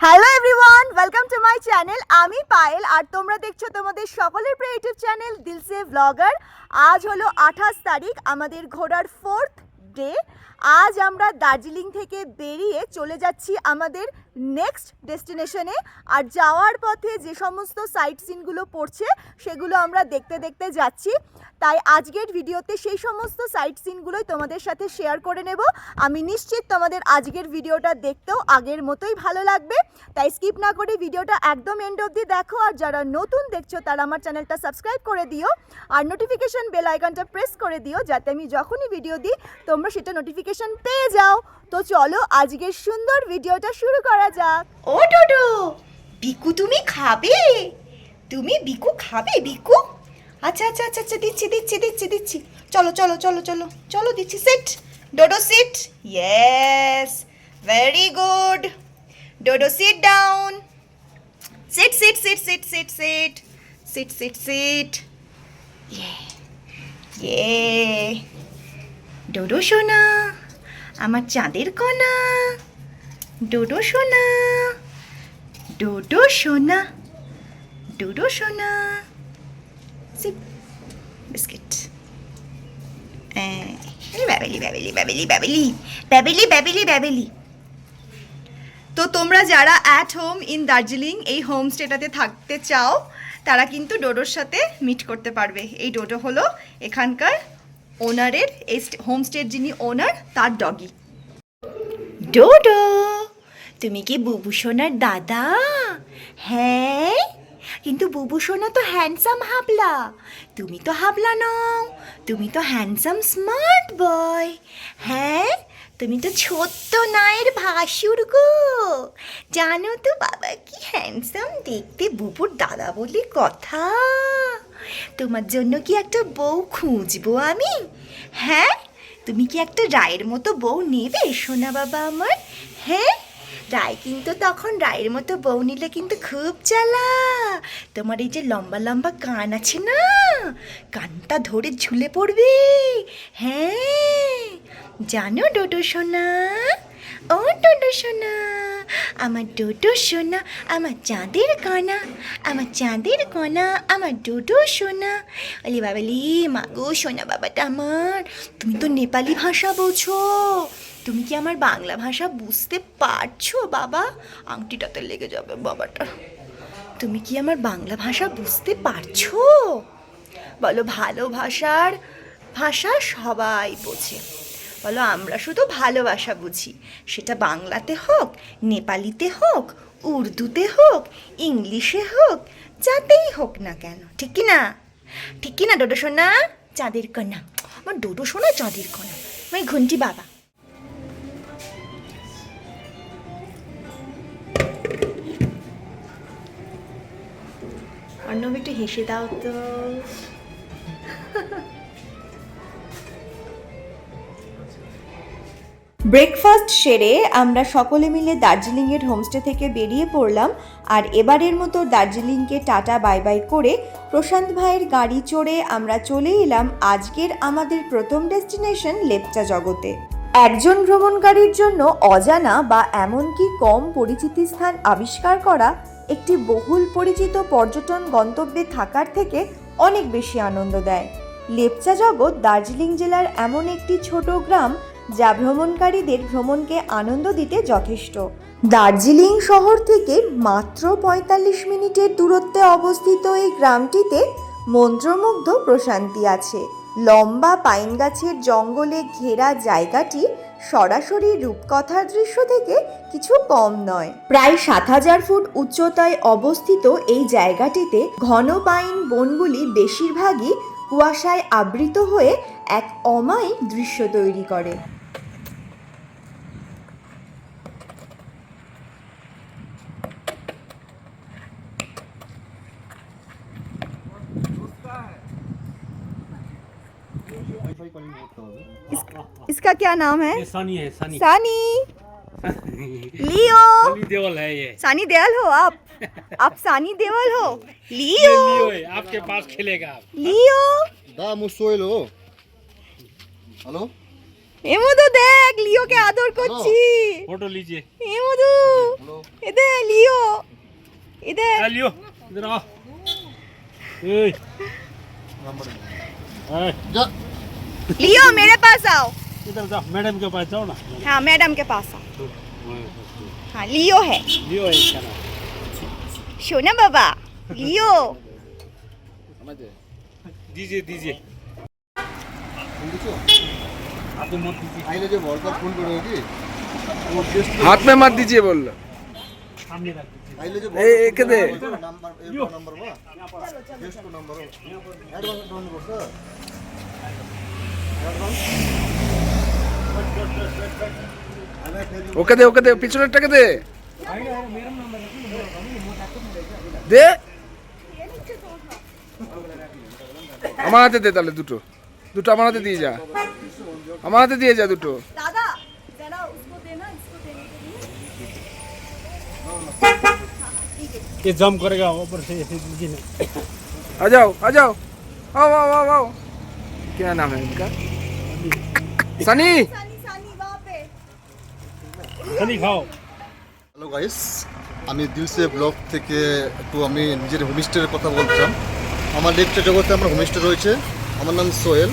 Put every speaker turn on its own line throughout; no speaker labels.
Hello everyone welcome to my channel আমি পায়েল, আর তোমরা দেখছ তোমাদের সকলের প্রিয় ইউটিউব চ্যানেল দিলসে ব্লগার আজ হলো আঠাশ তারিখ, আমাদের ঘোড়ার ফোর্থ ডে আজ আমরা দার্জিলিং থেকে বেরিয়ে চলে যাচ্ছি আমাদের নেক্সট ডেস্টিনেশনে আর যাওয়ার পথে যে সমস্ত সাইট সিনগুলো পড়ছে, সেগুলো আমরা দেখতে দেখতে যাচ্ছি। তাই আজকের ভিডিওতে সেই সমস্ত সাইট সিনগুলোই তোমাদের সাথে শেয়ার করে নেব। আমি নিশ্চিত তোমাদের আজকের ভিডিওটা দেখতেও আগের মতোই ভালো লাগবে। তাই স্কিপ না করে ভিডিওটা একদম এন্ড অবধি দেখো। আর যারা নতুন দেখছ, তারা আমার চ্যানেলটা সাবস্ক্রাইব করে দিও। আর নোটিফিকেশন বেল আইকনটা প্রেস করে দিও, যাতে আমি যখনই ভিডিও দিই, তোমরা সেটা নোটিফিকেশন পেয়ে যাও। তো চলো আজকের সুন্দর ভিডিওটা শুরু করা যাক।
ও ডোডো, বিকু তুমি খাবে? তুমি বিকু খাবে, বিকু? আচ্ছা আচ্ছা আচ্ছা আচ্ছা দিচ্ছি দিচ্ছি দিচ্ছি দিচ্ছি। চলো চলো চলো চলো চলো, দিচ্ছি sit Dodo sit yes very good Dodo sit down sit sit sit sit sit sit sit sit sit yeah Dodo, সোনা, আমার চাঁদের কণা। ডোডো সোনা ডোডো সোনা ডোডো সোনা বিস্কিট ব্যাবেলি ব্যাবেলি ব্যাবেলি ব্যাবেলি ব্যাবেলি ব্যাবেলি ব্যাবেলি তো তোমরা যারা অ্যাট হোম ইন দার্জিলিং এই হোমস্টেটাতে থাকতে চাও, তারা কিন্তু ডোডোর সাথে মিট করতে পারবে। এই ডোডো হলো এখানকার ওনারের এই হোমস্টের যিনি ওনার তার ডগি ডোডো তুমি কি বুবু সোনার দাদা? হ্যাঁ কিন্তু বুবু সোনা তো হ্যান্ডসাম হাবলা। তুমি তো হাবলা নও, তুমি তো হ্যান্ডসাম স্মার্ট বয় হ্যাঁ তুমি তো ছোট্ট নায়ের ভাসুর গো। জানো তো বাবা কি হ্যান্ডসাম দেখতে বুবুর দাদা বলে কথা। তোমার জন্য কি একটা বউ খুঁজবো আমি? হ্যাঁ তুমি কি একটা রায়ের মতো বউ নেবে সোনা বাবা আমার? হ্যাঁ রায় কিন্তু তখন রায়ের মতো বউ নিলে কিন্তু খুব জ্বালা। তোমার এই যে লম্বা লম্বা কান আছে না? কানটা ধরে ঝুলে পড়বে। হ্যাঁ। জানো ডোডো সোনা? ও ডোডো সোনা, আমার ডোডো সোনা, আমার চাঁদের কণা, আমার চাঁদের কণা, আমার ডোডো সোনা। অলি বাবালি মাগো সোনা বাবাটা আমার, তুমি তো নেপালি ভাষা বোঝো। তুমি কি আমার বাংলা ভাষা বুঝতে পারছ, বাবা? আংটিটাতে লেগে যাবে, বাবাটা। তুমি কি আমার বাংলা ভাষা বুঝতে পারছ? বলো, ভালো ভাষার ভাষা সবাই বোঝে। বলো, আমরা শুধু ভালোবাসা বুঝি। সেটা বাংলাতে হোক, নেপালিতে হোক, উর্দুতে হোক, ইংলিশে হোক, যাতেই হোক না কেন, ঠিক কি না? ঠিক কি না, ডোডো সোনা? চাঁদের কন্যা। আমার ডোডো সোনা চাঁদের কন্যা। আমার ঘন্টি বাবা। অর্ণব একটু হেসে দাও তো।
ব্রেকফাস্ট সেরে আমরা সকলে মিলে দার্জিলিংয়ের হোমস্টে থেকে বেরিয়ে পড়লাম আর এবারের মতো দার্জিলিংকে টাটা বাই বাই করে প্রশান্ত ভাইয়ের গাড়ি চড়ে আমরা চলে এলাম আজকের আমাদের প্রথম ডেস্টিনেশন লেপচা জগতে। একজন ভ্রমণকারীর জন্য অজানা বা এমনকি কম পরিচিতি স্থান আবিষ্কার করা একটি বহুল পরিচিত পর্যটন গন্তব্যে থাকার থেকে অনেক বেশি আনন্দ দেয়। লেপচা জগৎ দার্জিলিং জেলার এমন একটি ছোট গ্রাম যা ভ্রমণকারীদের ভ্রমণকে আনন্দ দিতে যথেষ্ট। দার্জিলিং শহর থেকে মাত্র পঁয়তাল্লিশ মিনিটের দূরত্বে অবস্থিত এই গ্রামটিতে মন্ত্রমুগ্ধ প্রশান্তি আছে। লম্বা পাইন গাছের জঙ্গলে ঘেরা জায়গাটি সরাসরি রূপকথার দৃশ্য থেকে কিছু কম নয়। প্রায় সাত হাজার ফুট উচ্চতায় অবস্থিত এই জায়গাটিতে ঘন পাইন বনগুলি বেশিরভাগই কুয়াশায় আবৃত হয়ে এক অমায়িক দৃশ্য তৈরি করে। इसका क्या नाम है?
सानी है सानी।
सानी। लियो।
सानी देवल है ये।
सानी देवल हो आप? आप सानी देवल हो? लियो।
लियो आपके पास खेलेगा।
लियो।
दा मुसोइल हो। हेलो?
এমুদু देख लियो के आदर
को লিজিয়ে
এমুদু এদে লিও
इधर
लियो। इधर। আ এই
নাম্বার
लियो मेरे पास आओ।
इधर जा मैडम के पास जाओ ना।
हाँ मैडम के पास आओ। तो, तो। हाँ लियो है।
लियो है शो
ना बाबा। लियो।
दीजिए दीजिए।
तो
हाथ में मत दीजिए बोल एक दे।
नंबर
ওকে দে ওকে দে পিছনেরটাকে দে দে আমার হাতে দে তাহলে দুটো দুটো আমার হাতে দিয়ে যা আমার হাতে দিয়ে যা দুটো
दादा जरा उसको देना इसको देने के लिए
ये जम करेगा ऊपर से ऐसे दीजिए ना
आ जाओ आ जाओ आओ आओ आओ आओ क्या नाम है इनका सनी
सानी सानी वहाँ पे
হ্যালো গাইস আমি দিলসে ব্লক থেকে একটু আমি নিজের হোমস্টের কথা বলছিলাম। আমার লেফটের জগতে আমার হোমস্টে রয়েছে। আমার নাম সোহেল।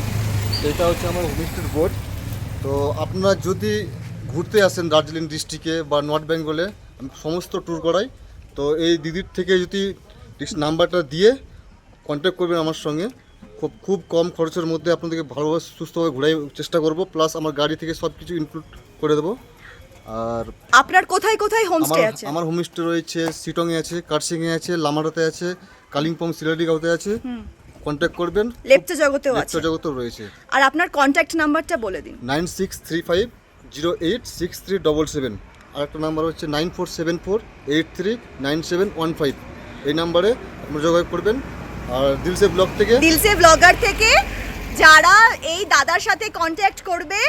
এটা হচ্ছে আমার হোমস্টের বোর্ড। তো আপনারা যদি ঘুরতে আসেন দার্জিলিং ডিস্ট্রিক্টে বা নর্থ বেঙ্গলে, আমি সমস্ত ট্যুর করাই। তো এই দিদির থেকে যদি নাম্বারটা দিয়ে কন্ট্যাক্ট করবেন আমার সঙ্গে। খুব খুব কম খরচের মধ্যে আপনাদেরকে ভালোভাবে সুস্থভাবে ঘোরাই চেষ্টা করব। প্লাস আমার গাড়ি থেকে সব কিছু ইনক্লুড করে দেবো। আর
আপনার কোথায় কোথায়
আমার
হোমস্টে আছে?
আমার হোমস্টে রয়েছে সিটংয়ে আছে কার্সিংয়ে আছে লামারাতে আছে কালিম্পং সিলাডিগাঁওতে আছে। কন্ট্যাক্ট করবেন।
লেপচা জগতেও আছে।
লেকচার জগতেও রয়েছে।
আর আপনার কন্ট্যাক্ট নাম্বারটা বলে দিন।
Nine six three five zero eight six three double seven. আর একটা নাম্বার হচ্ছে nine four seven four eight three nine seven one five. এই নাম্বারে আপনারা যোগাযোগ করবেন। আর দিলসে ব্লগ থেকে
দিলসে ব্লগার থেকে যারা এই দাদার সাথে কন্ট্যাক্ট করবে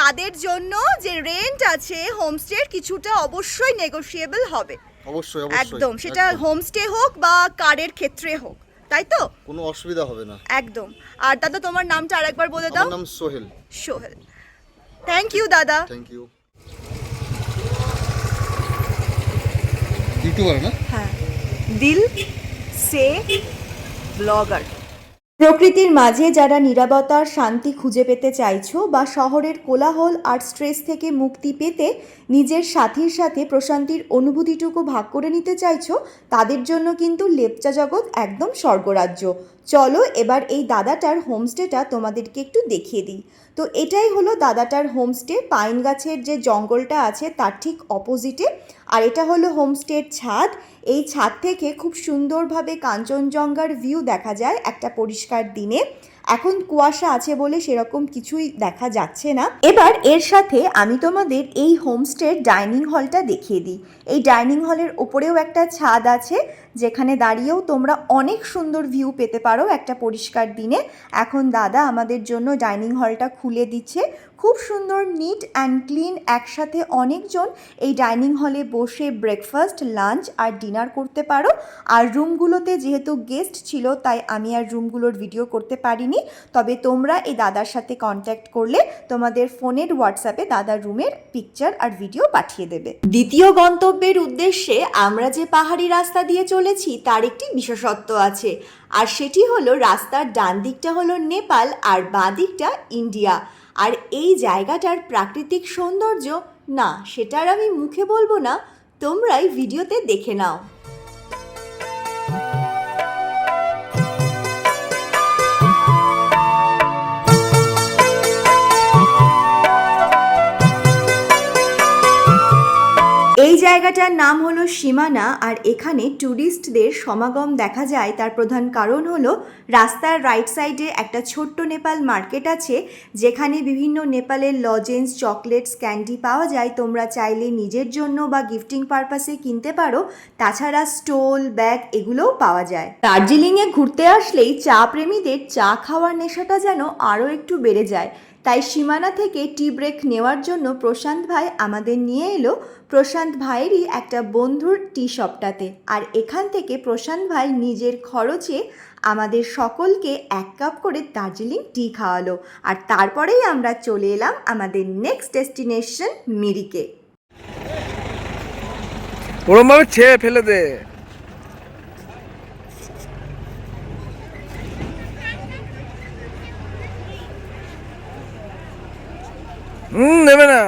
তাদের জন্য যে রেন্ট আছে হোমস্টের কিছুটা অবশ্যই নেগোশিয়েবল হবে।
অবশ্যই অবশ্যই।
একদম সেটা হোমস্টে হোক বা কারের ক্ষেত্রে হোক তাই তো?
কোনো অসুবিধা হবে না।
একদম। আর দাদা তোমার নামটা আরেকবার বলে দাও।
আমার নাম সোহেল।
সোহেল। থ্যাংক ইউ দাদা।
থ্যাংক ইউ ইউটিউবার না?
হ্যাঁ। দিল সে ব্লগার।
প্রকৃতির মাঝে যারা নিরাপত্তার শান্তি খুঁজে পেতে চাইছো বা শহরের কোলাহল আর স্ট্রেস থেকে মুক্তি পেতে নিজের সাথীর সাথে প্রশান্তির অনুভূতিটুকু ভাগ করে নিতে চাইছো, তাদের জন্য কিন্তু লেপচা জগৎ একদম স্বর্গরাজ্য। চলো এবার এই দাদাটার হোমস্টেটা তোমাদেরকে একটু দেখিয়ে দিই। তো এটাই হলো দাদাটার হোমস্টে, পাইন গাছের যে জঙ্গলটা আছে তার ঠিক অপোজিটে। আর এটা হলো হোমস্টের ছাদ। এই ছাদ থেকে খুব সুন্দরভাবে কাঞ্চনজঙ্ঘার ভিউ দেখা যায় একটা পরিষ্কার দিনে। এখন কুয়াশা আছে বলে সেরকম কিছুই দেখা যাচ্ছে না। এবার এর সাথে আমি তোমাদের এই হোমস্টের ডাইনিং হলটা দেখিয়ে দিই। এই ডাইনিং হলের ওপরেও একটা ছাদ আছে। যেখানে দাঁড়িয়েও তোমরা অনেক সুন্দর ভিউ পেতে পারো একটা পরিষ্কার দিনে। এখন দাদা আমাদের জন্য ডাইনিং হলটা খুলে দিচ্ছে। খুব সুন্দর নিট অ্যান্ড ক্লিন একসাথে অনেকজন এই ডাইনিং হলে বসে ব্রেকফাস্ট লাঞ্চ আর ডিনার করতে পারো। আর রুমগুলোতে যেহেতু গেস্ট ছিল, তাই আমি আর রুমগুলোর ভিডিও করতে পারিনি। তবে তোমরা এই দাদার সাথে কন্ট্যাক্ট করলে তোমাদের ফোনের হোয়াটসঅ্যাপে দাদার রুমের পিকচার আর ভিডিও পাঠিয়ে দেবে। দ্বিতীয় গন্তব্যের উদ্দেশ্যে আমরা যে পাহাড়ি রাস্তা দিয়ে চলেছি তার একটি বিশেষত্ব আছে, আর সেটি হলো রাস্তার ডান দিকটা হলো নেপাল আর বাঁ দিকটা ইন্ডিয়া। আর এই জায়গাটার প্রাকৃতিক সৌন্দর্য, না, সেটার আমি মুখে বলব না, তোমরাই ভিডিওতে দেখে নাও। এই জায়গাটার নাম হলো সীমানা আর এখানে ট্যুরিস্টদের সমাগম দেখা যায়। তার প্রধান কারণ হলো রাস্তার রাইট সাইডে একটা ছোট্ট নেপাল মার্কেট আছে, যেখানে বিভিন্ন নেপালের লজেন্স চকলেটস ক্যান্ডি পাওয়া যায়। তোমরা চাইলে নিজের জন্য বা গিফটিং পারপাসে কিনতে পারো। তাছাড়া স্টোল ব্যাগ এগুলোও পাওয়া যায়। দার্জিলিংয়ে ঘুরতে আসলেই চা প্রেমীদের চা খাওয়ার নেশাটা যেন আরও একটু বেড়ে যায়। তাই সীমানা থেকে টি ব্রেক নেওয়ার জন্য প্রশান্ত ভাই আমাদের নিয়ে এলো প্রশান্ত ভাইয়েরই একটা বন্ধুর টি শপটাতে। আর এখান থেকে প্রশান্ত ভাই নিজের খরচে আমাদের সকলকে এক কাপ করে দার্জিলিং টি খাওয়ালো। আর তারপরেই আমরা চলে এলাম আমাদের নেক্সট ডেস্টিনেশন মিরিকে।
ওরম ভাবে ছেড়ে ফেলে দে। নেবে না।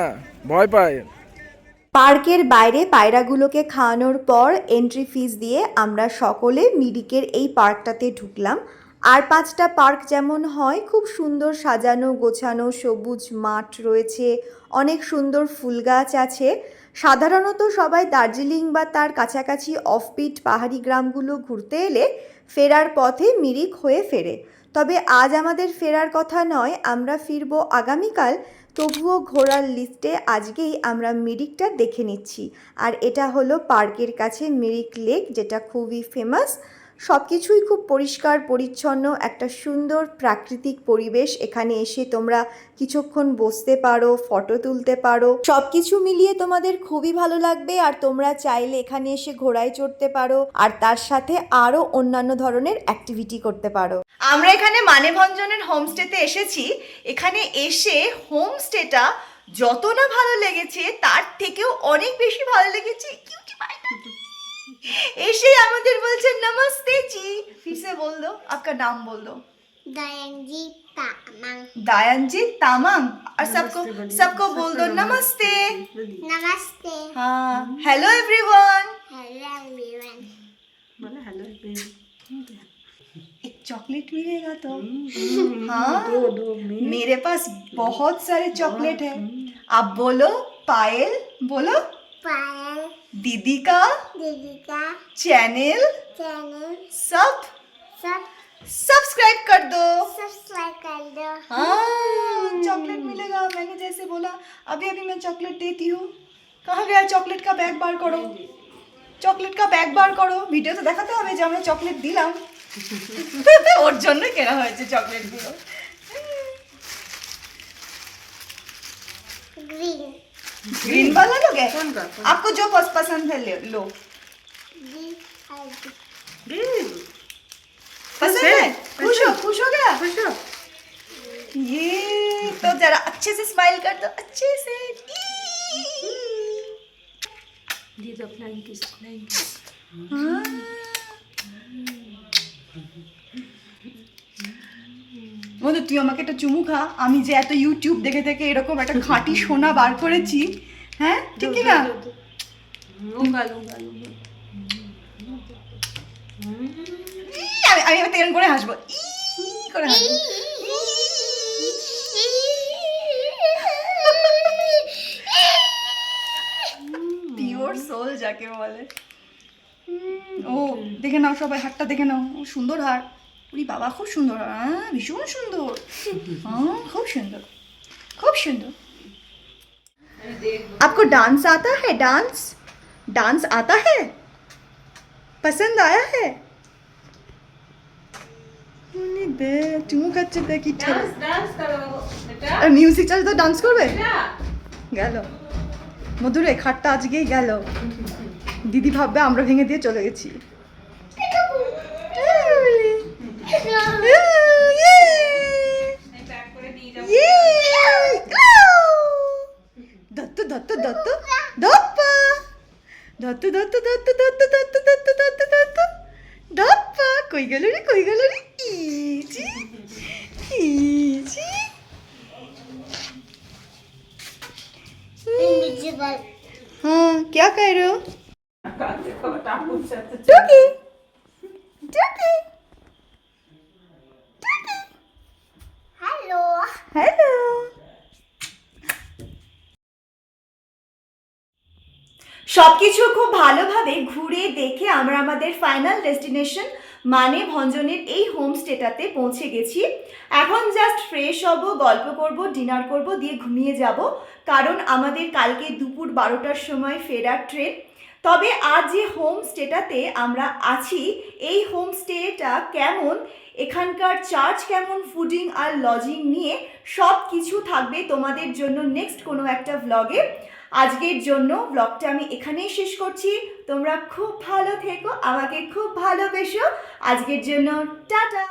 ভয় পায়।
পার্কের বাইরে পায়রাগুলোকে খাওয়ানোর পর এন্ট্রি ফিস দিয়ে আমরা সকলে মিরিকের এই পার্কটাতে ঢুকলাম। আর পাঁচটা পার্ক যেমন হয়, খুব সুন্দর সাজানো, গোছানো, সবুজ মাঠ রয়েছে, অনেক সুন্দর ফুল গাছ আছে। সাধারণত সবাই দার্জিলিং বা তার কাছাকাছি অফবিট পাহাড়ি গ্রামগুলো ঘুরতে এলে ফেরার পথে মিরিক হয়ে ফেরে। তবে আজ আমাদের ফেরার কথা নয়, আমরা ফিরবো আগামীকাল তবুও ঘোরার লিস্টে আজকেই আমরা মিরিকটা দেখে নিচ্ছি। আর এটা হলো পার্কের কাছে মিরিক লেক, যেটা খুবই ফেমাস সব কিছুই খুব পরিষ্কার, পরিচ্ছন্ন, একটা সুন্দর প্রাকৃতিক পরিবেশ এখানে এসে তোমরা কিছুক্ষণ বসতে পারো, ফটো তুলতে পারো। সব কিছু মিলিয়ে তোমাদের খুবই ভালো লাগবে আর তোমরা চাইলে এখানে এসে ঘোড়ায় চড়তে পারো আর তার সাথে আরও অন্যান্য ধরনের অ্যাক্টিভিটি করতে পারো।
আমরা এখানে মানেভঞ্জনের হোমস্টেতে এসেছি। এখানে এসে হোমস্টেটা যত না ভালো লেগেছে, তার থেকেও অনেক বেশি ভালো লেগেছে। কিউটি এসে আমাদের বলছে নমস্তে জি ফিরসে বল দো आपका नाम बोल दो
दयांजी तामंग
दायन जी तामंग और सबको सबको बोल दो नमस्ते
नमस्ते
हाँ हेलो एवरीवन
हेलो एवरीवन
एक चॉकलेट मिलेगा तो हाँ मेरे पास बहुत सारे चॉकलेट है आप बोलो पायल बोलो
पायल
दीदी का
दीदी का
चैनल
चैनल
सब
सब
सब्सक्राइब कर दो
सब्सक्राइब कर दो
हाँ चॉकलेट मिलेगा मैंने जैसे बोला अभी अभी मैं चॉकलेट देती हूँ कहाँ गया चॉकलेट का बैग बार करो চকলেট কা ব্যাগ বার করো ভিডিও তো দেখাতে হবে যে আমরা চকলেট দিলাম ওর জন্য কেনা হয়েছে চকলেটগুলো
ग्रीन
वाला लोगे? आपको जो पसंद है ले पसंद है? खुश हो खुश हो गया? खुश हो। ये तो जरा अच्छे से स्माइल कर दो अच्छे से। বন্ধু তুই আমাকে একটা চুমু খা। আমি যে এত ইউটিউব দেখে দেখে এরকম একটা খাঁটি সোনা বার করেছি হ্যাঁ? ঠিক কি না আমি আমি এবার তেরন করে হাসবো। ই করে হাসবো। পিওর সোল যাকে বলে। ও দেখে নাও সবাই হারটা দেখে নাও। সুন্দর হার। উরি বাবা খুব সুন্দর হার হ্যাঁ ভীষণ সুন্দর হ্যাঁ খুব সুন্দর খুব সুন্দর आपको डांस आता है डांस डांस आता है पसंद आया है উনি বে চুমু খাচ্ছে দেখি আর মিউজিক চালিয়ে তো ডান্স করবে গেল মধুরে খাটটা আজকেই গেল দিদি ভাববে আমরা ভেঙে দিয়ে চলে গেছি দত্ত দত্ত দত্ত দপ্পা দত্ত দত্ত দত্ত দত্ত দত্ত দত্ত দত্ত দত্ত দপ্পা কই গেল রে কই গেল রে ইজি ইজি
इनविजिबल
हाँ क्या कह रहे हो टोकी टोकी হ্যালো সবকিছু খুব ভালোভাবে ঘুরে দেখে আমরা আমাদের ফাইনাল ডেস্টিনেশন মানে ভঞ্জনের এই হোমস্টেটাতে পৌঁছে গেছি। এখন জাস্ট ফ্রেশ হব, গল্প করব ডিনার করব, দিয়ে ঘুমিয়ে যাব। কারণ আমাদের কালকে দুপুর বারোটার সময় ফেরার ট্রেন। তবে আজ যে হোমস্টেটাতে আমরা আছি, এই হোমস্টেটা কেমন? এখানকার চার্জ কেমন? ফুডিং আর লজিং নিয়ে সব কিছু থাকবে তোমাদের জন্য নেক্সট কোনো একটা ভ্লগে আজকের জন্য ব্লগটা আমি এখানেই শেষ করছি। তোমরা খুব ভালো থেকো, আমাকে খুব ভালোবেসো। আজকের জন্য টাটা!